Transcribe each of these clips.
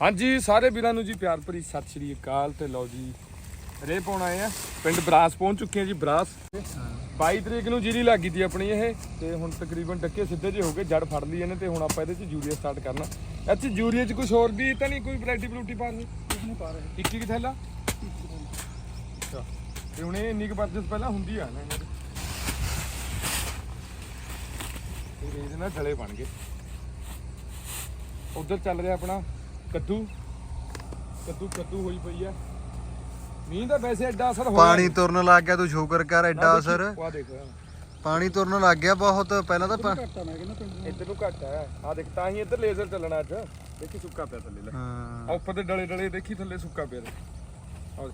ਹਾਂਜੀ ਸਾਰੇ ਵੀਰਾਂ ਨੂੰ ਜੀ ਪਿਆਰ ਭਰੀ ਸਤਿ ਸ਼੍ਰੀ ਅਕਾਲ ਤੇ ਲਓ ਜੀ ਰੇ ਪਾਉਣ ਆਏ ਆ। ਪਿੰਡ ਬਰਾਸ ਪਹੁੰਚ ਚੁੱਕੇ ਆ ਜੀ ਬਰਾਸ। 22 ਤਰੀਕ ਨੂੰ ਜੀਰੀ ਲੱਗੀ ਤੀ ਆਪਣੀ ਇਹ ਤੇ ਹੁਣ ਤਕਰੀਬਨ ਡੱਕੇ ਸਿੱਧੇ ਜੇ ਹੋ ਗਏ ਜੜ ਫੜ ਲਈ ਇਹਨੇ ਤੇ ਹੁਣ ਆਪਾਂ ਇਹਦੇ ਚ ਯੂਰੀਆ ਸਟਾਰਟ ਕਰਨਾ। ਇੱਥੇ ਯੂਰੀਆ ਚ ਕੁਝ ਹੋਰ ਵੀ ਤਾਂ ਨਹੀਂ ਕੋਈ ਵੈਰਾਈਟੀ ਬਲੂਟੀ ਪਾਣੀ ਕੁਝ ਨਹੀਂ ਪਾ ਰਹੇ। ਇੱਕ ਇੱਕ ਥੈਲਾ। ਅੱਛਾ। ਤੇ ਹੁਣ ਇਹ ਇੰਨੀ ਕੁ ਪਰਚੇਸ ਪਹਿਲਾਂ ਹੁੰਦੀ ਆ ਨਾ ਇਹਦੇ ਨਾਲ ਡਲੇ ਬਣ ਗਏ। ਉਧਰ ਚੱਲ ਰਿਹਾ ਆਪਣਾ ਕੱਦੂ ਕੱਦੂ ਕੱਦੂ ਹੋਈ ਪਈ ਆ। ਮੀਂਹ ਦਾ ਵੈਸੇ ਐਡਾ ਅਸਰ ਹੋਇਆ ਪਾਣੀ ਤੁਰਨ ਲੱਗ ਗਿਆ ਤੂੰ ਸ਼ੁਕਰ ਕਰ ਐਡਾ ਅਸਰ। ਆ ਦੇਖ ਪਾਣੀ ਤੁਰਨ ਲੱਗ ਗਿਆ ਬਹੁਤ ਪਹਿਲਾਂ ਤਾਂ ਘਟਾ ਮੈਂ ਕਹਿੰਦਾ ਪਿੰਡ ਨੂੰ। ਇੱਧਰ ਨੂੰ ਘੱਟ ਆ। ਆ ਦੇਖ ਤਾਂ ਹੀ ਇੱਧਰ ਲੇਜ਼ਰ ਚੱਲਣਾ ਅੱਜ। ਦੇਖੀ ਸੁੱਕਾ ਪਿਆ ਥੱਲੇ ਲੈ। ਹਾਂ। ਆ ਉੱਪਰ ਤੇ ਡਲੇ ਡਲੇ ਦੇਖੀ ਥੱਲੇ ਸੁੱਕਾ ਪਿਆ ਆ।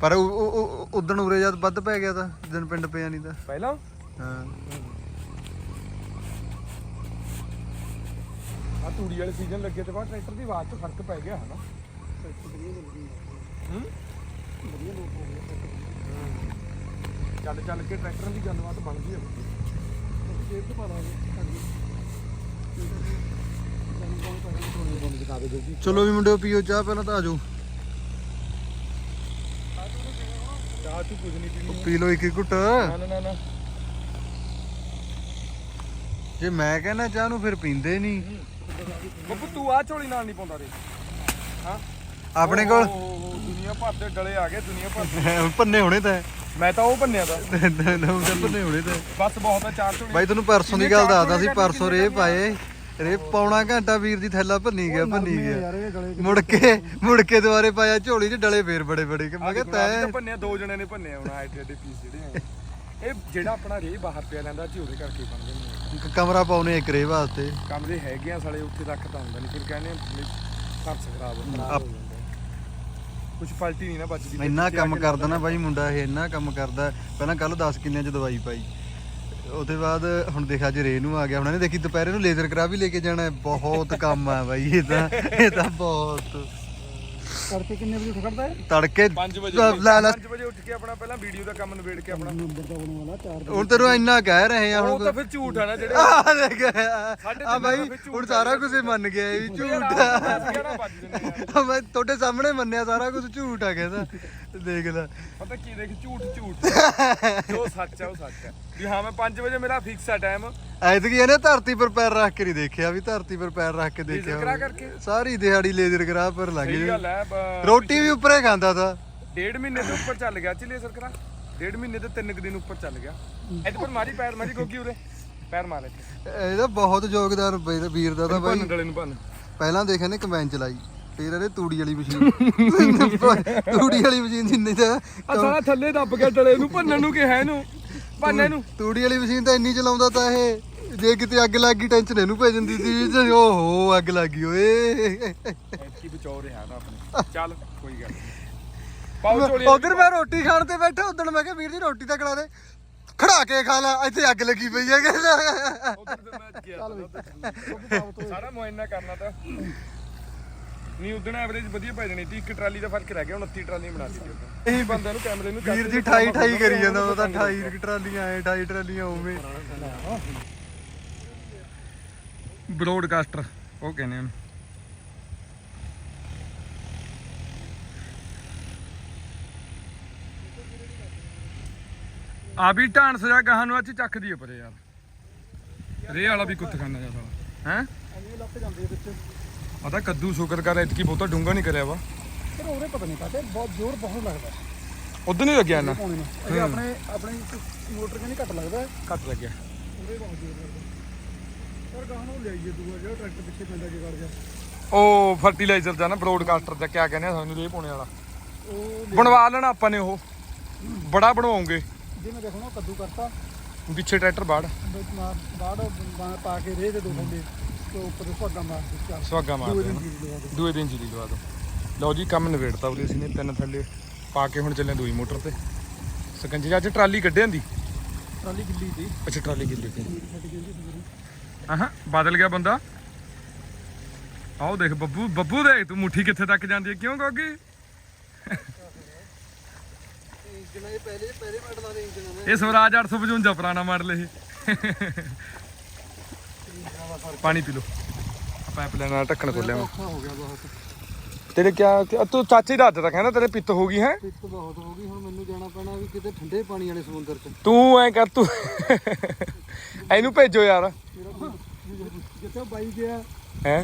ਪਰ ਉਦੋਂ ਉਰੇ ਜਦ ਵੱਧ ਪੈ ਗਿਆ ਤਾਂ ਦਿਨ ਪਿੰਡ ਪਿਆ ਨਹੀਂ ਤਾਂ। ਪਹਿਲਾਂ? ਹਾਂ। ਆ ਤੂੜੀ ਵਾਲੇ ਸੀਜ਼ਨ ਲੱਗੇ ਤੇ ਬਾਅਦ ਟਰੈਕਟਰ ਦੀ ਆਵਾਜ਼ 'ਚ ਫ਼ਰਕ ਪੈ ਗਿਆ ਹਨਾ। ਹੂੰ? ਹੋ ਚੱਲ ਚੱਲ ਕੇ ਟਰੈਕਟਰਾਂ ਦੀ ਗੱਲਬਾਤ ਬਣ ਗਈ ਸਾਡੀ ਚਲੋ ਵੀ ਮੁੰਡਿਓ ਪੀਓ ਚਾਹ ਪਹਿਲਾਂ ਤਾਂ ਆਜੋ ਚਾਹ ਤੂੰ ਕੁਝ ਨਹੀਂ ਪੀਣੀ। ਪੀ ਲਓ ਇੱਕ ਇੱਕ ਘੁੱਟ। ਨਾ ਨਾ ਜੇ ਮੈਂ ਕਹਿੰਦਾ ਚਾਹ ਨੂੰ ਫਿਰ ਪੀਂਦੇ ਨਹੀਂ। ਬੱਬੂ ਤੂੰ ਆ ਝੋਲੀ ਨਾਲ ਨਹੀਂ ਪਾਉਂਦਾ ਰੇ। ਹਾਂ? ਆਪਣੇ ਕੋਲ? ਦੁਨੀਆ ਭਰ ਦੇ ਡਲੇ ਆ ਗਏ ਦੁਨੀਆ ਭਰ ਦੇ। ਪੰਨੇ ਹੋਣੇ ਤਾਂ। ਮੈਂ ਤਾਂ ਉਹ ਬੰਨਿਆ ਦਾ ਪੰਨੇ ਹੋਣੇ ਤਾਂ। ਬਸ ਬਹੁਤ ਆ ਚਾਰ ਝੋਲੀ। ਬਾਈ ਤੈਨੂੰ ਪਰਸੋਂ ਦੀ ਗੱਲ ਦੱਸਦਾ ਸੀ ਪਰਸੋਂ ਰੇ ਪਾਏ। ਰੇ ਪੌਣਾ ਘੰਟਾ ਵੀਰ ਦੀ ਥੈਲਾ ਭੰਨੀ ਗਿਆ ਭੰਨੀ ਗਿਆ। ਮੁੜ ਕੇ ਮੁੜ ਕੇ ਦੁਬਾਰੇ ਪਾਇਆ ਝੋਲੀ 'ਚ ਡਲੇ ਫੇਰ ਬੜੇ ਬੜੇ ਕਿ। ਮੈਂ ਕਿਹਾ ਤਾਂ ਤੈ ਭੰਨਿਆ ਦੋ ਜਣੇ ਨੇ ਭੰਨਿਆ ਹੁਣ ਐਡੇ ਐਡੇ ਪੀਸ ਜਿਹੜੇ ਆ। ਇਹ ਜਿਹੜਾ ਆਪਣਾ ਰੇ ਬਾਹਰ ਪਿਆ ਲੈਂਦਾ ਉਹਦੇ ਕਰਕੇ ਬਣਦੇ ਨੇ ਇੱਕ ਕਮਰਾ ਪਾਉਨੇ ਇੱਕ ਰੇ ਵਾਸਤੇ। ਕਮਰੇ ਹੈਗੇ ਆ ਸਾਲੇ ਉੱਥੇ ਤੱਕ ਤਾਂ ਹੁੰਦਾ ਨਹੀਂ ਫਿਰ ਕਹਿੰਦੇ ਵੀ ਫਰਸ਼ ਖਰਾਬ ਹੋ ਜਾਂਦਾ। ਕੁਝ ਪਲਟੀ ਨਹੀਂ ਨਾ ਬਚਦੀ। ਇੰਨਾ ਕੰਮ ਕਰਦਾ ਨਾ ਬਾਈ ਮੁੰਡਾ ਇਹ ਇੰਨਾ ਕੰਮ ਕਰਦਾ। ਪਹਿਲਾਂ ਕੱਲ 10 ਕਿੱਲਿਆਂ 'ਚ ਦਵਾਈ ਪਾਈ। ਉਹਦੇ ਬਾਅਦ ਹੁਣ ਦੇਖ ਅੱਜ ਰੇ ਨੂੰ ਆ ਗਿਆ। ਹੁਣ ਇਹਨੇ ਦੇਖੀ ਦੁਪਹਿਰੇ ਨੂੰ ਲੇਜ਼ਰ ਕਰਾ ਵੀ ਲੈ ਕੇ ਜਾਣਾ। ਬਹੁਤ ਕੰਮ ਆ ਬਾਈ ਇਹ ਤਾਂ ਇਹ ਤਾਂ ਬਹੁਤ। ਕਰਕੇ ਕਿੰਨੇ ਵਜੇ ਉੱਠ ਖੜਦਾ ਹੈ ਤੜਕੇ 5 ਵਜੇ ਲੈ ਲੈ 5 ਵਜੇ ਉੱਠ ਕੇ ਆਪਣਾ ਪਹਿਲਾਂ ਵੀਡੀਓ ਦਾ ਕੰਮ ਨਿਬੇੜ ਕੇ ਆਪਣਾ। ਨੰਬਰ ਦਾ ਬਣਨ ਵਾਲਾ 4 ਹੁਣ ਤੈਨੂੰ ਇੰਨਾ ਕਹਿ ਰਹੇ ਆ ਉਹ ਹੁਣ ਤਾਂ ਫਿਰ ਝੂਠ ਆ ਨਾ ਜਿਹੜੇ ਆ ਦੇਖ ਆ ਬਾਈ ਹੁਣ ਸਾਰਾ ਕੁਝ ਹੀ ਮੰਨ ਗਿਆ ਇਹ ਵੀ ਝੂਠ ਆ। ਮੈਂ ਤੁਹਾਡੇ ਸਾਹਮਣੇ ਮੰਨਿਆ ਸਾਰਾ ਕੁਝ ਝੂਠ ਆ ਕਹਿੰਦਾ। ਦੇਖ ਲੈ। ਪਤਾ ਕੀ ਦੇਖ ਝੂਠ ਝੂਠ। ਜੋ ਸੱਚ ਆ ਉਹ ਸੱਚ ਆ। ਵੀ ਹਾਂ ਮੈਂ 5 ਵਜੇ ਮੇਰਾ ਫਿਕਸ ਆ ਟਾਈਮ ਐਤਕੀ ਇਹਨੇ ਧਰਤੀ ਪਰ ਪੈਰ ਰੱਖ ਕੇ ਨਹੀਂ ਦੇਖਿਆ ਵੀ ਧਰਤੀ ਪਰ ਪੈਰ ਰੱਖ ਕੇ ਦੇਖਿਆ ਕਰਾ ਹੋਵੇ। ਕਰਕੇ। ਸਾਰੀ ਦਿਹਾੜੀ ਲੇਜ਼ਰ ਕਰਾ ਪਰ ਲੱਗ ਸਹੀ ਗਈ। ਗੱਲ ਹੈ ਬ- ਰੋਟੀ ਵੀ ਉੱਪਰੇ ਖਾਂਦਾ ਤਾ। ਡੇਢ ਮਹੀਨੇ ਦੇ ਉੱਪਰ ਚੱਲ ਗਿਆ ਚਲੇ ਸਰਕਰਾ ਡੇਢ ਮਹੀਨੇ ਤੇ ਤਿੰਨ ਕੁ ਦਿਨ ਉੱਪਰ ਚੱਲ ਗਿਆ। ਇੱਥੇ ਪਰ ਮਾਰੀ ਪੈਰ ਮਾਰੀ ਗੋਗੀ ਉਰੇ। ਪੈਰ ਮਾਰ ਇੱਥੇ। ਇਹਦਾ ਬਹੁਤ ਯੋਗਦਾਨ ਵੀਰ- ਵੀਰ ਦਾ ਤਾਂ ਬਾਈ ਭੰਨ ਡਲੇ ਨੂੰ ਭੰਨ। ਪਹਿਲਾਂ ਦੇਖ ਇਹਨੇ ਕੰਬਾਈਨ ਚਲਾਈ ਫਿਰ ਇਹਨੇ ਤੂੜੀ ਵਾਲੀ ਮਸ਼ੀਨ। ਤੂੜੀ ਵਾਲੀ ਮਸ਼ੀਨ ਜਿੰਨੀ ਤਾਂ ਆ ਸਾਰਾ ਥੱਲੇ ਦੱਬ ਗਿਆ ਡਲੇ ਨੂੰ ਭੰਨਣ ਨੂੰ ਕਿਹਾ ਇਹਨੂੰ। ਭੰਨ ਇਹਨੂੰ ਤੂੜੀ ਵਾਲੀ ਮਸ਼ੀਨ ਤਾਂ ਇੰਨੀ ਚਲਾਉਂਦਾ ਤਾਂ ਇਹ ਜੇ ਕਿਤੇ ਅੱਗ ਲੱਗ ਗਈ ਟੈਨਸ਼ਨ ਇਹਨੂੰ ਪੈ ਜਾਂਦੀ ਸੀ ਜੇ ਓਹੋ ਅੱਗ ਲੱਗ ਗਈ ਓਏ। ਐਤਕੀ ਬਚਾਉ ਰਿਹਾ ਨਾ ਆਪਣੇ। ਚੱਲ ਕੋਈ ਗੱਲ ਨੀ। ਪਾਓ ਝੋਲੀ ਉਧਰ ਮੈਂ ਰੋਟੀ ਖਾਣ ਤੇ ਬੈਠਾ ਉਦੋਂ ਮੈਂ ਕਿਹਾ ਵੀਰ ਜੀ ਰੋਟੀ ਤਾਂ ਖਿਲਾ ਦੇ। ਖੜਾ ਕੇ ਖਾ ਲਾ ਇੱਥੇ ਅੱਗ ਲੱਗੀ ਪਈ ਹੈ। ਕਹਿੰਦਾ ਉਧਰ ਤੇ ਮੈਂ ਗਿਆ। ਸਾਰਾ ਮੁਆਇਨਾ ਕਰਨਾ ਤਾਂ। ਨਹੀਂ ਉਦਣ ਐਵਰੇਜ ਵਧੀਆ ਪੈ ਜਾਣੀ ਸੀ। ਇੱਕ ਟਰਾਲੀ ਦਾ ਫ਼ਰਕ ਰਹਿ ਗਿਆ 29 ਟਰਾਲੀ ਬਣਾ ਦਿੱਤੀ ਉਦੋਂ ਇਹ ਬੰਦਿਆਂ ਨੂੰ ਕੈਮਰੇ ਨੂੰ ਵੀਰ ਜੀ 28 28 ਕਰੀ ਜਾਂਦਾ ਉਹ ਤਾਂ 28 ਟਰਾਲੀਆਂ ਐ 28 ਟਰਾਲੀਆਂ ਉਵੇਂ। ਬ੍ਰੋਡਕਾਸਟਰ ਉਹ ਕਹਿੰਦੇ ਹਨ ਆ ਵੀ ਢਾਣ ਸਜਾ ਗਾਹਾਂ ਨੂੰ ਅੱਜ ਚੱਕਦੀ ਆ ਪਰੇ ਯਾਰ। ਰੇ ਵਾਲਾ ਵੀ ਕੁੱਤ ਖਾਂਦਾ ਜਾ ਸਾਲਾ। ਹੈ? ਅਗਲੇ ਲੱਗ ਜਾਂਦੇ ਵਿੱਚ। ਆ ਤਾਂ ਕੱਦੂ ਸ਼ੁਕਰ ਕਰ ਐਤਕੀ ਬਹੁਤਾ ਡੂੰਗਾ ਨਹੀਂ ਕਰਿਆ ਵਾ। ਫਿਰ ਉਹਦੇ ਪਤਾ ਨਹੀਂ ਕਾਤੇ ਬਹੁਤ ਜ਼ੋਰ ਬਹੁਤ ਲੱਗਦਾ। ਉਦੋਂ ਨਹੀਂ ਲੱਗਿਆ ਨਾ ਪਾਉਣੇ ਨੂੰ। ਅਜੇ ਆਪਣੇ ਆਪਣੇ ਮੋਟਰ ਕਹਿੰਦੀ ਘੱਟ ਲੱਗਦਾ। ਘੱਟ ਲੱਗਿਆ। ਉਹਦੇ ਬਹੁਤ ਜ਼ੋਰ ਲੱਗਦਾ। ਪਰ ਗਾਹਾਂ ਨੂੰ ਲਿਆਈਏ ਦੂਆ ਜਿਹੜਾ ਟਰੈਕਟਰ ਪਿੱਛੇ ਪੈਂਦਾ ਜਿਗੜ ਜਾ। ਉਹ ਫਰਟੀਲਾਈਜ਼ਰ ਦਾ ਨਾ ਬ੍ਰੋਡਕਾਸਟਰ ਦਾ ਕਿਆ ਕਹਿੰਦੇ ਆ ਸਾਨੂੰ ਰੇ ਪਾਉਣੇ ਵਾਲਾ। ਬਣਵਾ ਲੈਣਾ ਆਪਾਂ ਨੇ ਉਹ। ਬੜਾ ਬਣਵਾਉਂਗੇ। ਜਿਵੇਂ ਦੇਖੋ ਨਾ ਕੱਦੂ ਕਰਤਾ। ਪਿੱਛੇ ਟਰੈਕਟਰ ਬਾੜ ਬਾੜ ਪਾ ਕੇ ਰੇਹ ਦੇ ਦੋ ਥੱਲੇ। ਤੇ ਉੱਪਰ ਮਾਰ ਚਾਰ ਸੁਹਾਗਾ ਮਾਰ ਦੂਏ ਦੇਣਾ। ਦਿਨ ਜੀਰੀ ਲਵਾ ਦੇ। ਦੂਏ ਦਿਨ ਜੀਰੀ ਲਵਾ ਦੋ। ਲਓ ਜੀ ਕੰਮ ਨਿਬੇੜਤਾ ਉਹਦੇ ਅਸੀਂ ਨੇ ਤਿੰਨ ਥੱਲੇ ਪਾ ਕੇ ਹੁਣ ਚੱਲੇ ਦੂਈ ਮੋਟਰ ਤੇ। ਸਕੰਜੇ ਅੱਜ ਟਰਾਲੀ ਕੱਢਿਆਂ ਦੀ ਟਰਾਲੀ ਗਿੱਲੀ ਸੀ। ਅੱਛਾ ਟਰਾਲੀ ਗਿੱਲੀ ਪੂਰੀ। ਆਹਾਂ ਬਦਲ ਗਿਆ ਬੰਦਾ? ਆਓ ਦੇਖ ਬੱਬੂ ਬੱਬੂ ਦੇਖ ਤੂੰ ਮੁੱਠੀ ਕਿੱਥੇ ਤੱਕ ਜਾਂਦੀ ਹੈ? ਕਿਉਂ ਗੋਗੀ? ਇੰਜਨ ਇਹ ਪਹਿਲੇ ਪਹਿਲੇ ਮਾਡਲਾਂ ਦੇ ਇੰਜਨ ਨੇ। ਇਹ ਸਵਰਾਜ 855 ਪੁਰਾਣਾ ਮਾਡਲ ਇਹ। ਪਾਣੀ ਪੀ ਲਓ। ਪਾਈਪਲਾਈਨ ਨਾਲ ਢੱਕਣ ਖੋਲਿਆ ਮੈਂ ਔਖਾ ਹੋ ਗਿਆ ਬਹੁਤ ਤੇਰੇ ਕਿਆ ਕਿਆ- ਤੂੰ ਚਾਚੇ ਦਾ ਹੱਥ ਤਾਂ ਕਹਿੰਦਾ ਤੇਰੇ ਪਿੱਤ ਹੋ ਗਈ ਹੈ? ਪਿੱਤ ਬਹੁਤ ਹੋ ਗਈ ਹੁਣ ਮੈਨੂੰ ਜਾਣਾ ਪੈਣਾ ਵੀ ਕਿਤੇ ਠੰਡੇ ਪਾਣੀ ਵਾਲੇ ਸਮੁੰਦਰ 'ਚ। ਤੂੰ ਐ ਕਰ ਤੂੰ ਇਹਨੂੰ ਭੇਜੋ ਯਾਰ। ਜਿੱਥੇ ਬਾਈ ਗਿਆ ਹੈ?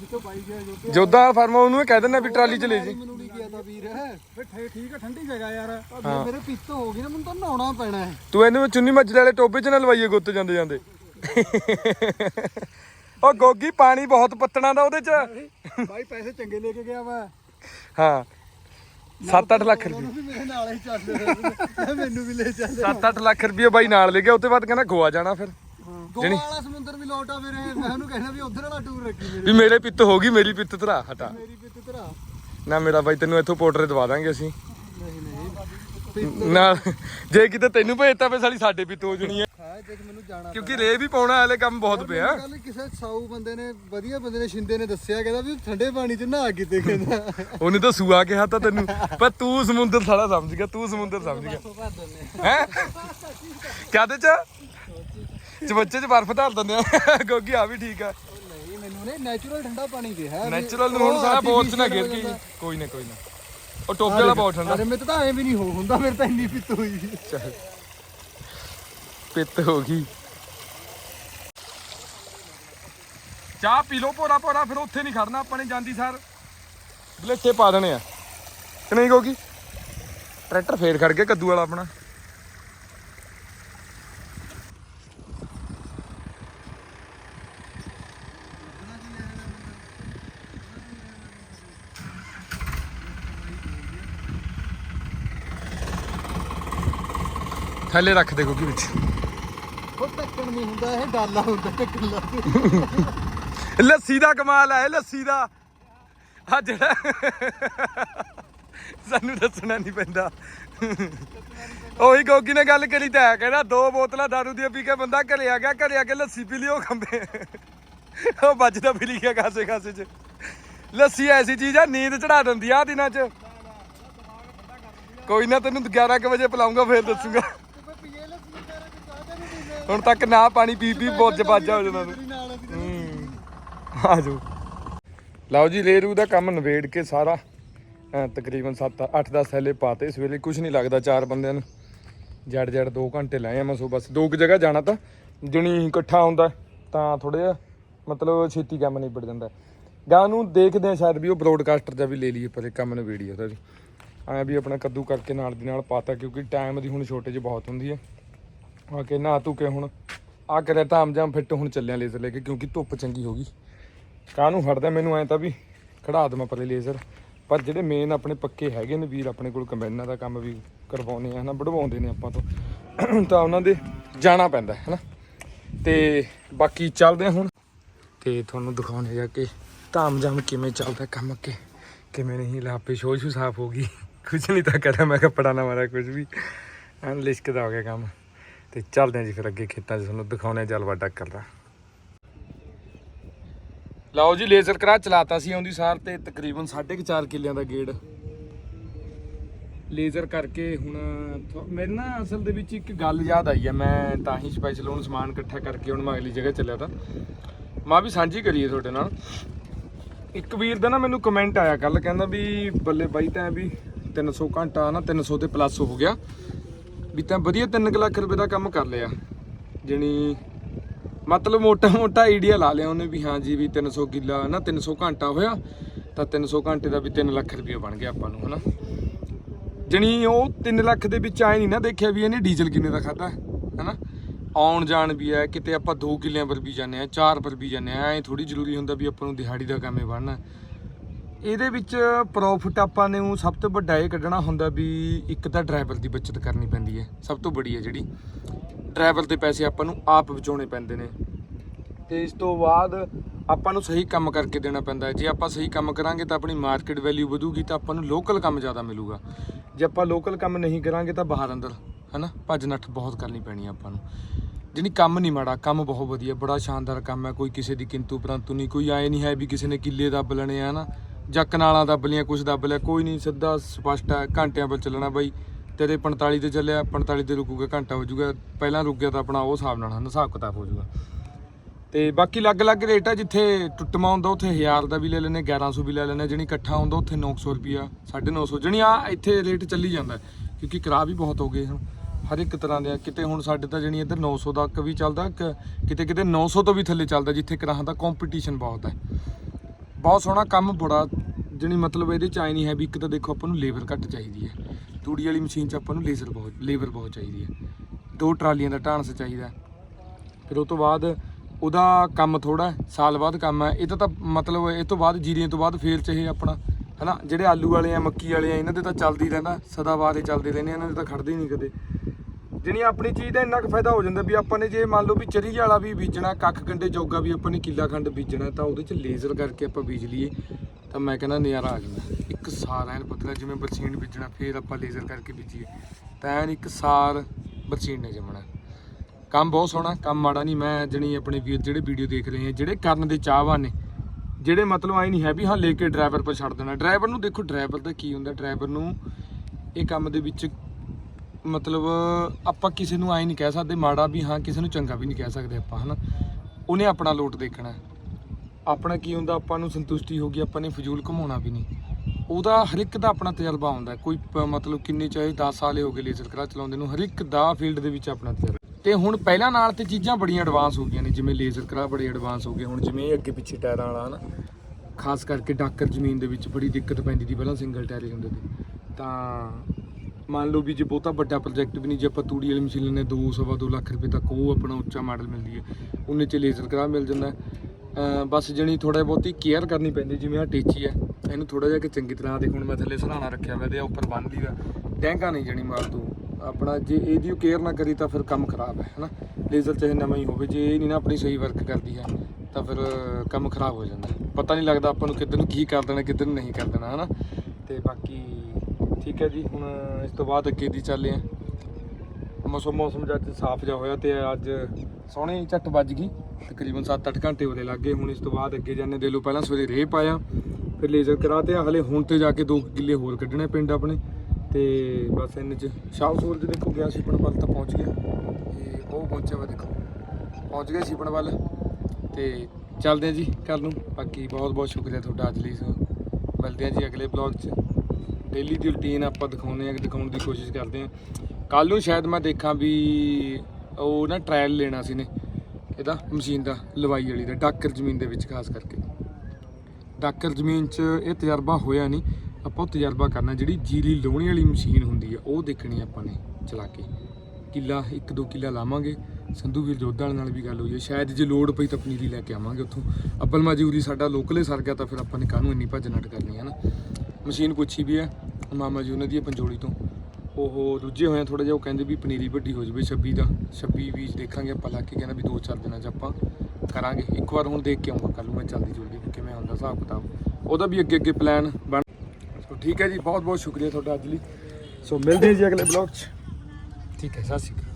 ਜਿੱਥੇ ਬਾਈ ਗਿਆ ਜੋਧਾ ਫਰਮਾ ਉਹਨੂੰ ਇਹ ਕਹਿ ਦਿੰਦਾ ਵੀ ਟਰਾਲੀ ਚ ਲੈ ਜੀ। ਮੈਨੂੰ ਨਹੀਂ ਗਿਆ ਤਾਂ ਵੀਰ। ਫਿਰ ਠੀਕ ਆ ਠੰਡੀ ਜਗ੍ਹਾ ਯਾਰ। ਜੇ ਮੇਰੇ ਪਿੱਤ ਹੋ ਗਈ ਨਾ ਮੈਨੂੰ ਤਾਂ ਨਹਾਉਣਾ ਪੈਣਾ ਹੈ। ਤੂੰ ਇਹਨੂੰ ਚੁੰਨੀ ਮੱਜਲੇ ਵਾਲੇ ਟੋਬੇ ਚ ਨਾ ਲਵਾਈਏ ਗੁੱਤ ਜਾਂਦੇ ਜਾਂਦੇ ਉਹ ਗੋਗੀ ਪਾਣੀ ਬਹੁਤ ਪੱਤਣਾ ਦਾ ਉਹਦੇ ਚ। ਬਾਈ ਪੈਸੇ ਚੰਗੇ ਲੈ ਕੇ ਗਿਆ ਵਾ। ਹਾਂ। 7-8 ਲੱਖ ਰੁਪਏ। ਉਹਨੂੰ ਵੀ ਮੇਰੇ ਨਾਲ ਹੀ ਚੱਲ ਰਿਹਾ ਮੈਨੂੰ ਵੀ ਲੈ ਚੱਲ 7-8 ਲੱਖ ਰੁਪਏ ਬਾਈ ਨਾਲ ਲੈ ਗਿਆ ਉੱਤੇ ਬਾਅਦ ਕਹਿੰਦਾ ਗੋਆ ਜਾਣਾ ਫਿਰ। ਗੋਆ ਵਾਲਾ ਸਮੁੰਦਰ ਵੀ ਲੋਟਾ ਮੇਰੇ ਮੈਂ ਉਹਨੂੰ ਕਹਿਣਾ ਵੀ ਉਧਰ ਵਾਲਾ ਟੂਰ ਰੱਖੀ ਮੇਰੇ ਵੀ ਮੇਰੇ ਪਿੱਤ ਹੋ ਗਈ ਮੇਰੀ ਪਿੱਤ ਧਰਾ ਹਟਾ। ਮੇਰੀ ਪਿੱਤ ਤੇਰਾ ਨਾ ਮੇਰਾ ਬਾਈ ਤੈਨੂੰ ਇੱਥੋਂ ਪੋਟਰੇ ਦਵਾ ਦਾਂਗੇ ਅਸੀਂ। ਨਹੀਂ ਨਹੀਂ। ਨਾਲ ਜੇ ਕਿਤੇ ਤੈਨੂੰ ਭੇਜਤਾ ਫੇ ਸਾਲੀ ਸਾਡੇ ਪਿੱਤ ਹੋ ਜਣੀ ਹੈ ਹਾਂ ਦੇਖ ਮੈਨੂੰ ਜਾਣਾ ਕਿਉਂਕਿ ਰੇ ਵੀ ਪਾਉਣਾ ਹਲੇ ਕੰਮ ਬਹੁਤ ਪਿਆ ਕਿਸੇ ਸਾਊ ਬੰਦੇ ਨੇ ਵਧੀਆ ਬੰਦੇ ਨੇ ਸ਼ਿੰਦੇ ਨੇ ਦੱਸਿਆ ਕਹਿੰਦਾ ਵੀ ਠੰਡੇ ਪਾਣੀ 'ਚ ਨਹਾ ਕਿਤੇ ਕਹਿੰਦਾ ਉਹਨੇ ਤਾਂ ਸੂਆ ਕਿਹਾ ਤਾਂ ਤੈਨੂੰ। ਪਰ ਤੂੰ ਸਮੁੰਦਰ ਸਾਲਾ ਸਮਝ ਗਿਆ ਤੂੰ ਸਮੁੰਦਰ ਸਮਝ ਗਿਆ। ਹੈ? ਕਾਦੇ ਚ? ਚਮੱਚੇ ਚ ਬਰਫ਼ ਧਰ ਦਿੰਦੇ ਆ। ਗੋਗੀ ਆ ਵੀ ਠੀਕ ਆ। ਨਹੀਂ ਮੈਨੂੰ ਨੇ ਨੈਚੁਰਲ ਠੰਡਾ ਪਾਣੀ ਦੇ ਹੈ। ਨੈਚੁਰਲ ਨੂੰ ਹੁਣ ਸਾਰਾ ਚ ਨਾ ਗਿਰ ਗਈ। ਕੋਈ ਨਾ ਕੋਈ ਨਾ। ਉਹ ਟੋਪੇ ਵਾਲਾ ਬਹੁਤ ਠੰਡਾ। ਅਰੇ ਮੇਰੇ ਤਾਂ ਐ ਵੀ ਨਹੀਂ ਹੋ ਹੁੰਦਾ ਮੇਰੇ ਤਾਂ ਇੰਨੀ ਪਿੱਤ ਹੋਈ ਚੱਲ। ਪਿੱਤ ਹੋ ਗਈ। ਚਾਹ ਪੀ ਲਓ ਪੋਰਾ ਪੋਰਾ ਫਿਰ ਉੱਥੇ ਨਹੀਂ ਖੜਨਾ, ਆਪਾਂ ਨੇ ਜਾਂਦੀ ਸਾਰ। ਬਲੇਟੇ ਪਾ ਦੇਣੇ ਆ। ਕਿ ਨਹੀਂ ਗੋਗੀ? ਟਰੈਕਟਰ ਫੇਰ ਖੜ ਗਿਆ ਕੱਦੂ ਵਾਲਾ ਆਪਣਾ। ਥੱਲੇ ਰੱਖ ਦੇ ਗੋਗੀ ਵਿੱਚ। ਉਹ ਟੱਕਣ ਨਹੀਂ ਹੁੰਦਾ, ਇਹ ਡਾਲਾ ਹੁੰਦਾ ਟੱਕਣ ਲਾ ਲੱਸੀ ਦਾ ਕਮਾਲ ਹੈ ਲੱਸੀ ਦਾ। ਆ ਜਿਹੜਾ ਸਾਨੂੰ ਦੱਸਣਾ ਨਹੀਂ ਪੈਂਦਾ। ਉਹੀ ਗੋਗੀ ਨੇ ਗੱਲ ਕਰੀ ਤਾਂ ਹੈ, ਕਹਿੰਦਾ ਦੋ ਬੋਤਲਾਂ ਦਾਰੂ ਦੀਆਂ ਪੀ ਕੇ ਬੰਦਾ ਘਰੇ ਆ ਗਿਆ, ਘਰੇ ਆ ਕੇ ਲੱਸੀ ਪੀ ਲਈ, ਉਹ ਖੰਬੇ ਉਹ ਵੱਜਦਾ ਪੀ ਗਿਆ ਖਾਸੇ ਖਾਸੇ ਚ। ਲੱਸੀ ਐਸੀ ਚੀਜ਼ ਆ, ਨੀਂਦ ਚੜਾ ਦਿੰਦੀ ਆ ਦਿਨਾਂ ਚ। ਕੋਈ ਨਾ ਤੈਨੂੰ 11 ਕੁ ਵਜੇ ਪਿਲਾਉਂਗਾ ਫੇਰ ਦੱਸੂਗਾ ਪੀਏ ਲੱਸੀ ਵਿਚਾਰੇ ਤੇ ਚਾਹਤੇ ਨਹੀਂ ਪੀਂਦੇ ਹੁਣ ਤੱਕ ਨਾ ਪਾਣੀ ਪੀ ਪੀ ਬੁੱਝ ਬਾਜਾ ਹੋ ਜਾਣਾ ਹੂੰ। ਆ ਜਾਓ। ਲਓ ਜੀ ਲੇਰੂ ਦਾ ਕੰਮ ਨਵੇੜ ਕੇ ਸਾਰਾ ਤਕਰੀਬਨ 7 8 10 ਥੈਲੇ ਪਾਤੇ ਇਸ ਵੇਲੇ। ਕੁਝ ਨਹੀਂ ਲੱਗਦਾ ਚਾਰ ਬੰਦਿਆਂ ਨੂੰ। ਜੜ ਜੜ 2 ਘੰਟੇ ਲਾਏ ਆ ਮਸੋ ਬਸ। ਦੋ ਕੁ ਜਗ੍ਹਾ ਜਾਣਾ ਤਾਂ ਜਣੀ ਇਕੱਠਾ ਹੁੰਦਾ ਤਾਂ ਥੋੜਾ ਜਿਹਾ ਮਤਲਬ ਛੇਤੀ ਕੰਮ ਨਿਬੜ ਜਾਂਦਾ। ਗਾਂ ਨੂੰ ਦੇਖਦੇ ਆ ਸ਼ਾਇਦ ਵੀ ਉਹ ਬ੍ਰੋਡਕਾਸਟਰ ਦਾ ਵੀ ਲੈ ਲਈਏ ਪਰ ਇਹ ਕੰਮ ਨਵੇੜੀਏ ਉਹਦਾ ਵੀ ਐਂ ਵੀ ਆਪਣਾ ਕੱਦੂ ਕਰਕੇ ਨਾਲ ਦੀ ਨਾਲ ਪਾਤਾ ਕਿਉਂਕਿ ਟਾਈਮ ਦੀ ਹੁਣ ਸ਼ੋਰਟੇਜ ਬਹੁਤ ਹੁੰਦੀ ਹੈ ਆ ਕੇ ਨਾ ਧੂ ਕੇ ਹੁਣ? ਆ ਕਰਿਆ ਧਾਮ ਜਾਮ ਫਿੱਟ ਹੁਣ ਚੱਲਿਆ ਲੇਜ਼ਰ ਲੈ ਕੇ, ਕਿਉਂਕਿ ਧੁੱਪ ਚੰਗੀ ਹੋ ਗਈ। ਕਾਹਨੂੰ ਹਟਦਾ ਮੈਨੂੰ ਐ ਤਾਂ ਵੀ ਖੜਾ ਦਵਾਂ ਪਰੇ ਲੇਜ਼ਰ ਪਰ ਜਿਹੜੇ ਮੇਨ ਆਪਣੇ ਪੱਕੇ ਹੈਗੇ ਨੇ ਵੀਰ, ਆਪਣੇ ਕੋਲ ਕੰਬਾਈਨਾਂ ਦਾ ਕੰਮ ਵੀ ਕਰਵਾਉਨੇ ਆ, ਹਨਾ, ਵਢਵਾਉਂਦੇ ਨੇ ਆਪਾਂ ਤੋਂ। ਤਾਂ ਉਹਨਾਂ ਦੇ ਜਾਣਾ ਪੈਂਦਾ ਹੈ ਹਨਾ। ਤੇ ਬਾਕੀ ਚੱਲਦੇ ਆ ਹੁਣ। ਤੇ ਤੁਹਾਨੂੰ ਦਿਖਾਉਣੇ ਜਾ ਕੇ ਧਾਮ ਜਾਮ ਕਿਵੇਂ ਚੱਲਦਾ ਕੰਮ ਅੱਗੇ। ਕਿਵੇਂ ਨਹੀਂ, ਲਾਪੇ ਸ਼ੋਅ ਸ਼ੂ ਸਾਫ਼ ਹੋ ਗਈ। ਕੁਝ ਨਹੀਂ ਤਾਂ ਕਰਾਂ ਮੈਂ ਕੱਪੜਾ ਨਾ ਮਾਰਾ ਕੁਝ ਵੀ। ਐਨ ਲਿਸ਼ਕਦਾ ਹੋ ਗਿਆ ਕੰਮ। ਤੇ ਚੱਲਦੇ ਆ ਜੀ ਫਿਰ ਅੱਗੇ ਖੇਤਾਂ 'ਚ, ਤੁਹਾਨੂੰ ਦਿਖਾਉਣੇ ਜਲਵਾ ਡੱਕ ਕਰਦਾ। ਲਓ ਜੀ, ਲੇਜ਼ਰ ਕਰਾ ਚਲਾਤਾ ਸੀ ਆਉਂਦੀ ਸਾਰ ਤੇ ਤਕਰੀਬਨ 4.5 ਕਿੱਲਿਆਂ ਦਾ ਗੇੜ। ਲੇਜ਼ਰ ਕਰਕੇ ਹੁਣ ਮੇਰੇ ਨਾ ਅਸਲ ਦੇ ਵਿੱਚ ਇੱਕ ਗੱਲ ਯਾਦ ਆਈ ਹੈ ਮੈਂ ਤਾਂ ਹੀ ਸਪੈਸ਼ਲ ਹੁਣ ਸਮਾਨ ਇਕੱਠਾ ਕਰਕੇ ਹੁਣ ਮੈਂ ਅਗਲੀ ਜਗ੍ਹਾ ਚੱਲਿਆ ਤਾਂ। ਮਾਂ ਵੀ ਸਾਂਝੀ ਕਰੀਏ ਤੁਹਾਡੇ ਨਾਲ। ਇੱਕ ਵੀਰ ਦਾ ਨਾ ਮੈਨੂੰ ਕਮੈਂਟ ਆਇਆ ਕੱਲ ਕਹਿੰਦਾ ਵੀ ਬੱਲੇ ਬਾਈ ਤਾਂ ਵੀ 300 ਘੰਟਾ ਨਾ 300 ਤੇ ਪਲੱਸ ਹੋ ਗਿਆ। ਵੀ ਤਾਂ ਵਧੀਆ 3 ਲੱਖ ਰੁਪਏ ਦਾ ਕੰਮ ਕਰ ਲਿਆ। ਜਣੀ ਮਤਲਬ ਮੋਟਾ ਮੋਟਾ ਆਈਡੀਆ ਲਾ ਲਿਆ ਉਹਨੇ ਵੀ ਹਾਂ ਜੀ ਵੀ 300 ਕਿੱਲਾ ਨਾ 300 ਘੰਟਾ ਹੋਇਆ, ਤਾਂ 300 ਘੰਟੇ ਦਾ ਵੀ 3 ਲੱਖ ਰੁਪਏ ਬਣ ਗਿਆ ਆਪਾਂ ਨੂੰ, ਹਨਾ। ਜਣੀ ਉਹ 3 ਲੱਖ ਦੇ ਵਿੱਚ ਆਏ ਨਹੀਂ ਨਾ ਦੇਖਿਆ ਵੀ ਇਹਨੇ ਡੀਜ਼ਲ ਕਿੰਨੇ ਦਾ ਖਾਦਾ ਹਨਾ। ਆਉਣ ਜਾਣ ਵੀ ਹੈ, ਕਿਤੇ ਆਪਾਂ 2 ਕਿੱਲਿਆਂ ਪਰ ਵੀ ਜਾਂਦੇ ਆ 4 ਪਰ ਵੀ ਜਾਂਦੇ ਆ ਐ ਥੋੜੀ ਜ਼ਰੂਰੀ ਹੁੰਦਾ ਵੀ ਆਪਾਂ ਨੂੰ ਦਿਹਾੜੀ ਦਾ ਕੰਮ ਬਣਨਾ। ਇਹਦੇ ਵਿੱਚ ਪ੍ਰੋਫਿਟ ਆਪਾਂ ਨੂੰ ਸਭ ਤੋਂ ਵੱਡਾ ਇਹ ਕੱਢਣਾ ਹੁੰਦਾ ਵੀ ਇੱਕ ਤਾਂ ਡਰਾਈਵਰ ਦੀ ਬਚਤ ਕਰਨੀ ਪੈਂਦੀ ਹੈ, ਸਭ ਤੋਂ ਬੜੀ ਹੈ ਜਿਹੜੀ। ਡਰਾਈਵਰ ਦੇ ਪੈਸੇ ਆਪਾਂ ਨੂੰ ਆਪ ਬਚਾਉਣੇ ਪੈਂਦੇ ਨੇ। ਤੇ ਇਸ ਤੋਂ ਬਾਅਦ ਆਪਾਂ ਨੂੰ ਸਹੀ ਕੰਮ ਕਰਕੇ ਦੇਣਾ ਪੈਂਦਾ ਜੇ ਆਪਾਂ ਸਹੀ ਕੰਮ ਕਰਾਂਗੇ ਤਾਂ ਆਪਣੀ ਮਾਰਕੀਟ ਵੈਲਿਊ ਵਧੂਗੀ ਤਾਂ ਆਪਾਂ ਨੂੰ ਲੋਕਲ ਕੰਮ ਜ਼ਿਆਦਾ ਮਿਲੂਗਾ। ਜੇ ਆਪਾਂ ਲੋਕਲ ਕੰਮ ਨਹੀਂ ਕਰਾਂਗੇ ਤਾਂ ਬਾਹਰ ਅੰਦਰ, ਹਨਾ, ਭੱਜ ਨੱਠ ਬਹੁਤ ਕਰਨੀ ਪੈਣੀ ਆਪਾਂ ਨੂੰ। ਜਿਹੜੀ ਕੰਮ ਨਹੀਂ ਮਾੜਾ, ਕੰਮ ਬਹੁਤ ਵਧੀਆ, ਬੜਾ ਸ਼ਾਨਦਾਰ ਕੰਮ ਹੈ। ਕੋਈ ਕਿਸੇ ਦੀ ਕਿੰਤੂ ਪਰੰਤੂ ਨਹੀਂ, ਕੋਈ ਆਏ ਨਹੀਂ ਹੈ ਵੀ ਕਿਸੇ ਨੇ ਕਿੱਲੇ ਦੱਬ ਲੈਣੇ ਆ ਨਾ ਜਾਂ ਕਨਾਲਾਂ ਦੱਬ ਲੀਆਂ ਕੁਝ ਦੱਬ ਲਿਆ, ਕੋਈ ਨਹੀਂ, ਸਿੱਧਾ ਸਪਸ਼ਟ ਹੈ, ਘੰਟਿਆਂ ਪਰ ਚੱਲਣਾ ਬਾਈ। ਤੇਰੇ 45 ਤੇ ਚੱਲਿਆ 45 ਤੇ ਰੁਕੂਗਾ, ਘੰਟਾ ਹੋ ਜਾਊਗਾ। ਪਹਿਲਾਂ ਰੁਕ ਗਿਆ ਤਾਂ ਆਪਣਾ ਉਹ ਹਿਸਾਬ ਨਾਲ, ਹਨ, ਹਿਸਾਬ ਕਿਤਾਬ ਹੋ ਜਾਊਗਾ। ਤੇ ਬਾਕੀ ਅਲੱਗ-ਅਲੱਗ ਰੇਟ ਆ, ਜਿੱਥੇ ਟੁੱਟਮਾ ਹੁੰਦਾ, ਉੱਥੇ 1000 ਦਾ ਵੀ ਲੈ ਲੈਣੇ 1100 ਵੀ ਲੈ ਲੈਣੇ ਜਣੀ ਇਕੱਠਾ ਹੁੰਦਾ, ਉੱਥੇ 900 ਰੁਪਿਆ 950 ਜਣੀ ਆ, ਇੱਥੇ ਰੇਟ ਚੱਲੀ ਜਾਂਦਾ, ਕਿਉਂਕਿ ਕਿਰਾਏ ਵੀ ਬਹੁਤ ਹੋ ਗਏ ਹੁਣ ਹਰ ਇੱਕ ਤਰ੍ਹਾਂ ਦੇ ਆ। ਕਿਤੇ ਹੁਣ ਸਾਡੇ ਤਾਂ ਜਣੀ ਇੱਧਰ 900 ਤੱਕ ਵੀ ਚੱਲਦਾ, ਕ- ਕਿਤੇ ਕਿਤੇ 900 ਤੋਂ ਵੀ ਥੱਲੇ ਚੱਲਦਾ, ਜਿੱਥੇ ਕਿਰਾਹਾਂ ਦਾ ਕੰਪੀਟੀਸ਼ਨ ਬਹੁਤ ਹੈ। ਬਹੁਤ ਸੋਹਣਾ ਕੰਮ ਬੜਾ ਜਣੀ ਮਤਲਬ ਇਹਦੇ ਚ ਆਈ ਨਹੀਂ ਹੈ ਵੀ ਇੱਕ ਤਾਂ ਦੇਖੋ ਆਪਾਂ ਨੂੰ ਲੇਬਰ ਘੱਟ ਚਾਹੀਦੀ ਹੈ। ਤੂੜੀ ਵਾਲੀ ਮਸ਼ੀਨ 'ਚ ਆਪਾਂ ਨੂੰ ਲੇਜ਼ਰ ਬਹੁਤ ਲੇਬਰ ਬਹੁਤ ਚਾਹੀਦੀ ਹੈ। ਦੋ ਟਰਾਲੀਆਂ ਦਾ ਢਾਂਸ ਚਾਹੀਦਾ ਫਿਰ ਉਹ ਤੋਂ ਬਾਅਦ ਉਹਦਾ ਕੰਮ ਥੋੜਾ ਸਾਲ ਬਾਅਦ ਕੰਮ ਹੈ। ਇਹ ਤਾਂ ਮਤਲਬ ਇਹ ਤੋਂ ਬਾਅਦ ਜੀਰੀਆਂ ਤੋਂ ਬਾਅਦ ਫੇਰ ਚਾਹੇ ਆਪਣਾ ਹਨਾ ਜਿਹੜੇ ਆਲੂ ਵਾਲੇ ਆ ਮੱਕੀ ਵਾਲੇ ਆ ਇਹਨਾਂ ਦੇ ਤਾਂ ਚੱਲਦੀ ਰਹਿੰਦਾ ਸਦਾਬਾਰ ਇਹ ਚੱਲਦੇ ਰਹਿੰਦੇ ਆ, ਇਹਨਾਂ ਦੇ ਤਾਂ ਖੜਦੇ ਹੀ ਨਹੀਂ ਕਦੇ। ਜਾਣੀ ਆਪਣੀ ਚੀਜ਼ ਦਾ ਇੰਨਾ ਕੁ ਫਾਇਦਾ ਹੋ ਜਾਂਦਾ ਵੀ ਆਪਾਂ ਨੇ ਜੇ ਮੰਨ ਲਓ ਵੀ ਚਰੀ ਵਾਲਾ ਵੀ ਬੀਜਣਾ, ਕੱਖ ਕੰਡੇ ਜੋਗਾ ਵੀ ਆਪਾਂ ਨੇ ਕਿੱਲਾ ਖੰਡ ਬੀਜਣਾ, ਤਾਂ ਉਹਦੇ ਚ ਲੇਜ਼ਰ ਕਰਕੇ ਆਪਾਂ ਬੀਜ ਲਈਏ, ਤਾਂ ਮੈਂ ਕਹਿੰਦਾ ਨਜ਼ਾਰਾ ਆ ਜਾਂਦਾ। ਇੱਕ ਸਾਰ ਐਨ ਪਤਲਾ ਜਿਵੇਂ ਬਰਸੀਨ ਬੀਜਣਾ, ਫੇਰ ਆਪਾਂ ਲੇਜ਼ਰ ਕਰਕੇ ਬੀਜੀਏ, ਤਾਂ ਐਨ ਇੱਕ ਸਾਰ ਬਰਸੀਨ ਨੇ ਜੰਮਣਾ। ਕੰਮ ਬਹੁਤ ਸੋਹਣਾ, ਕੰਮ ਮਾੜਾ ਨਹੀਂ, ਮੈਂ ਜਣੀ ਆਪਣੇ ਵੀਰ ਜਿਹੜੇ ਵੀਡੀਓ ਦੇਖ ਰਹੇ ਆ, ਜਿਹੜੇ ਕਰਨ ਦੇ ਚਾਹਵਾਨ ਨੇ, ਜਿਹੜੇ ਮਤਲਬ ਆਈ ਨਹੀਂ ਹੈ ਵੀ ਹਾਂ ਲੈ ਕੇ ਡਰਾਈਵਰ ਪਰ ਛੱਡ ਦੇਣਾ। ਡਰਾਈਵਰ ਨੂੰ ਦੇਖੋ, ਡਰਾਈਵਰ ਦਾ ਕੀ ਹੁੰਦਾ, ਡਰਾਈਵਰ ਨੂੰ ਇਹ ਕੰਮ ਦੇ ਵਿੱਚ ਮਤਲਬ ਆਪਾਂ ਕਿਸੇ ਨੂੰ ਆਈ ਨਹੀਂ ਕਹਿ ਸਕਦੇ, ਮਾੜਾ ਵੀ ਹਾਂ, ਕਿਸੇ ਨੂੰ ਚੰਗਾ ਵੀ ਨਹੀਂ ਕਹਿ ਸਕਦੇ ਆਪਾਂ, ਹਨਾ? ਉਹਨੇ ਆਪਣਾ ਲੋਟ ਦੇਖਣਾ। ਆਪਣਾ ਕੀ ਹੁੰਦਾ, ਆਪਾਂ ਨੂੰ ਸੰਤੁਸ਼ਟੀ ਹੋ ਗਈ, ਆਪਾਂ ਨੇ ਫਜ਼ੂਲ ਘਮਾਉਣਾ ਵੀ ਨਹੀਂ। ਉਹਦਾ ਹਰ ਇੱਕ ਦਾ ਆਪਣਾ ਤਜਰਬਾ ਹੁੰਦਾ। ਕੋਈ ਪ- ਮਤਲਬ ਕਿੰਨੇ ਚਾਹੇ 10 ਸਾਲੇ ਹੋ ਗਏ ਲੇਜ਼ਰ ਕਰਾ ਚਲਾਉਂਦੇ ਨੂੰ, ਹਰ ਇੱਕ ਦਾ ਫੀਲਡ ਦੇ ਵਿੱਚ ਆਪਣਾ ਤਜਰਬਾ। ਤੇ ਹੁਣ ਪਹਿਲਾਂ ਨਾਲ ਤੇ ਚੀਜ਼ਾਂ ਬੜੀਆਂ ਐਡਵਾਂਸ ਹੋ ਗਈਆਂ ਨੇ, ਜਿਵੇਂ ਲੇਜ਼ਰ ਕਰਾ ਬੜੇ ਐਡਵਾਂਸ ਹੋ ਗਏ, ਹੁਣ ਜਿਵੇਂ ਇਹ ਅੱਗੇ ਪਿੱਛੇ ਟਾਇਰਾਂ ਵਾਲਾ, ਹਨਾ? ਖਾਸ ਕਰਕੇ ਡਾਕਰ ਜ਼ਮੀਨ ਦੇ ਵਿੱਚ ਬੜੀ ਦਿੱਕਤ ਪੈਂਦੀ ਸੀ, ਪਹਿਲਾਂ ਸਿੰਗਲ ਟਾਇਰ ਹੀ ਹੁੰਦੇ ਸੀ। ਤਾਂ ਮੰਨ ਲਓ ਵੀ ਜੇ ਬਹੁਤਾ ਵੱਡਾ ਪ੍ਰੋਜੈਕਟ ਵੀ ਨਹੀਂ, ਜੇ ਆਪਾਂ ਤੂੜੀ ਵਾਲੀ ਮਸ਼ੀਨ ਲੈਂਦੇ 2 ਸਵਾ 2 ਲੱਖ ਰੁਪਏ ਤੱਕ ਉਹ ਆਪਣਾ ਉੱਚਾ ਮਾਡਲ ਮਿਲਦੀ ਹੈ। ਉਹਨੇ ਚ ਲੇਜ਼ਰ ਕਰਾ ਮਿਲ ਜਾਂਦਾ ਹੈ। ਅਮ ਬਸ ਜਣੀ ਥੋੜਾ ਬਹੁਤੀ ਕੇਅਰ ਕਰਨੀ ਪੈਂਦੀ ਜਿਵੇਂ ਆ ਟੇਚੀ ਹੈ, ਇਹਨੂੰ ਥੋੜਾ ਜਿਹਾ ਕਿ ਚੰਗੀ ਤਰ੍ਹਾਂ ਦੇਖੋ, ਹੁਣ ਮੈਂ ਥੱਲੇ ਸਰਾਣਾ ਰੱਖਿਆ ਹੋਇਆ ਤੇ ਉੱਪਰ ਬੰਨ ਲਈਦਾ। ਡੈਂਗਾ ਨਹੀਂ ਜਣੀ ਮਾਰ ਤੂੰ। ਆਪਣਾ ਜੇ ਇਹਦੀ ਕੇਅਰ ਨਾ ਕਰੀ ਤਾਂ ਫਿਰ ਕੰਮ ਖਰਾਬ ਹੈ, ਹਨਾ? ਲੇਜ਼ਰ ਚਾਹੇ ਨਵਾਂ ਹੀ ਹੋਵੇ, ਜੇ ਇਹ ਨਹੀਂ ਨਾ ਆਪਣੀ ਸਹੀ ਵਰਕ ਕਰਦੀ ਹੈ, ਤਾਂ ਫਿਰ ਕੰਮ ਖਰਾਬ ਹੋ ਜਾਂਦਾ ਪਤਾ ਨਹੀਂ ਲੱਗਦਾ ਆਪਾਂ ਨੂੰ ਕਿੱਧਰ ਨੂੰ ਕੀ ਕਰ ਦੇਣਾ, ਕਿੱਧਰ ਨੂੰ ਨਹੀਂ ਕਰ ਦੇਣਾ, ਹਨਾ? ਤੇ ਬਾਕੀ ਠੀਕ ਹੈ ਜੀ, ਹੁਣ ਇਸ ਤੋਂ ਬਾਅਦ ਅੱਗੇ ਦੀ ਚੱਲੇ ਆ ਮੌਸਮ ਮੌਸਮ ਜਦ ਸਾਫ਼ ਜਾ ਹੋਇਆ ਤੇ ਅੱਜ ਸੋਹਣੀ ਝੱਟ ਵੱਜ ਗਈ। ਤਕਰੀਬਨ 7-8 ਘੰਟੇ ਉਹਦੇ ਲੱਗ ਗਏ ਹੁਣ ਇਸ ਤੋਂ ਬਾਅਦ ਅੱਗੇ ਜਾਣੇ ਦੇ ਲੋ ਪਹਿਲਾਂ ਸਵੇਰੇ ਰੇਹ ਪਾਇਆ, ਫਿਰ ਲੇਜ਼ਰ ਕਰਾ ਤੇ ਹਲੇ ਹੁਣ ਤੇ ਜਾ ਕੇ ਦੋ ਕਿੱਲੇ ਹੋਰ ਕੱਢਣੇ ਪਿੰਡ ਆਪਣੇ। ਤੇ ਬਸ ਇੰਨੇ ਚ ਸ਼ਾਮ ਸੂਰਜ ਦੇਖੋ ਗਿਆ ਸੀ ਵੱਲ ਤਾਂ ਪਹੁੰਚ ਗਿਆ। ਤੇ ਉਹ ਪਹੁੰਚਿਆ ਵਾ ਦੇਖੋ। ਪਹੁੰਚ ਗਿਆ ਸੀ ਵੱਲ। ਤੇ ਚੱਲਦੇ ਆ ਜੀ ਕੱਲ ਨੂੰ। ਬਾਕੀ ਬਹੁਤ ਬਹੁਤ ਸ਼ੁਕਰੀਆ ਤੁਹਾਡਾ ਅੱਜ ਲਈ। ਮਿਲਦੇ ਆ ਜੀ ਅਗਲੇ ਬਲੌਗ 'ਚ। ਡੇਲੀ ਦੀ ਰੁਟੀਨ ਆਪਾਂ ਦਿਖਾਉਂਦੇ ਆ ਦਿਖਾਉਣ ਦੀ ਕੋਸ਼ਿਸ਼ ਕਰਦੇ ਆ ਕੱਲ ਨੂੰ ਸ਼ਾਇਦ ਮੈਂ ਦੇਖਾਂ ਵੀ ਉਹ ਨਾ ਟ੍ਰਾਇਲ ਲੈਣਾ ਸੀ ਨੇ ਇਹਦਾ ਮਸ਼ੀਨ ਦਾ, ਲਵਾਈ ਵਾਲੀ ਦਾ, ਡਾਕਰ ਜ਼ਮੀਨ ਦੇ ਵਿੱਚ ਖਾਸ ਕਰਕੇ। ਡਾਕਰ ਜ਼ਮੀਨ 'ਚ ਇਹ ਤਜਰਬਾ ਹੋਇਆ ਨਹੀਂ, ਆਪਾਂ ਉਹ ਤਜਰਬਾ ਕਰਨਾ, ਜਿਹੜੀ ਜੀਰੀ ਲਾਉਣੀ ਵਾਲੀ ਮਸ਼ੀਨ ਹੁੰਦੀ ਆ, ਉਹ ਦੇਖਣੀ ਆਪਾਂ ਨੇ ਚਲਾ ਕੇ। ਕਿੱਲਾ, ਇੱਕ ਦੋ ਕਿੱਲਾ ਲਾਵਾਂਗੇ। ਸੰਧੂ ਵੀਰ ਜੋਧਾ ਵਾਲੇ ਨਾਲ ਵੀ ਗੱਲ ਹੋਈ ਹੈ ਸ਼ਾਇਦ ਜੇ ਲੋਡ ਪਈ ਤਾਂ ਪਨੀਰੀ ਲੈ ਕੇ ਆਵਾਂਗੇ ਉੱਥੋਂ। ਅੱਬਲ ਮਾਜੂਰੀ ਸਾਡਾ ਲੋਕਲੇ ਸਰ ਗਿਆ ਤਾਂ ਫਿਰ ਆਪਾਂ ਨੇ ਕਾਹਨੂੰ ਇੰਨੀ ਭੱਜ ਨਟ ਕਰਨੀ ਹੈ ਨਾ? ਮਸ਼ੀਨ ਪੁੱਛੀ ਵੀ ਹੈ, ਮਾਮਾ ਜੀ ਉਹਨਾਂ ਦੀ ਹੈ ਪੰਜੋਲੀ ਤੋਂ। ਉਹ ਰੁੱਝੇ ਹੋਏ ਆ ਥੋੜਾ ਜਿਹਾ, ਉਹ ਕਹਿੰਦੇ ਵੀ ਪਨੀਰੀ ਵੱਡੀ ਹੋ ਜਾਵੇ 26 ਦਾ। 26 ਬੀਜ ਦੇਖਾਂਗੇ ਆਪਾਂ ਲਾ ਕੇ ਕਹਿੰਦਾ ਵੀ ਦੋ ਚਾਰ ਦਿਨਾਂ 'ਚ ਆਪਾਂ ਕਰਾਂਗੇ। ਇੱਕ ਵਾਰ ਹੁਣ ਦੇਖ ਕੇ ਆਉਂਗਾ ਕੱਲ ਨੂੰ ਮੈਂ ਜਲਦੀ ਜੁਲਦੀ ਵੀ ਕਿਵੇਂ ਹੁੰਦਾ, ਹਿਸਾਬ ਕਿਤਾਬ। ਉਹਦਾ ਵੀ ਅੱਗੇ ਅੱਗੇ ਪਲਾਨ ਬਣ ਸੋ ਠੀਕ ਹੈ ਜੀ ਬਹੁਤ ਬਹੁਤ ਸ਼ੁਕਰੀਆ ਤੁਹਾਡਾ ਅੱਜ ਲਈ। ਸੋ ਮਿਲਦੇ ਹਾਂ ਜੀ ਅਗਲੇ ਬਲੌਗ 'ਚ। ਠੀਕ ਹੈ, ਸਤਿ ਸ਼੍ਰੀ ਅਕਾਲ।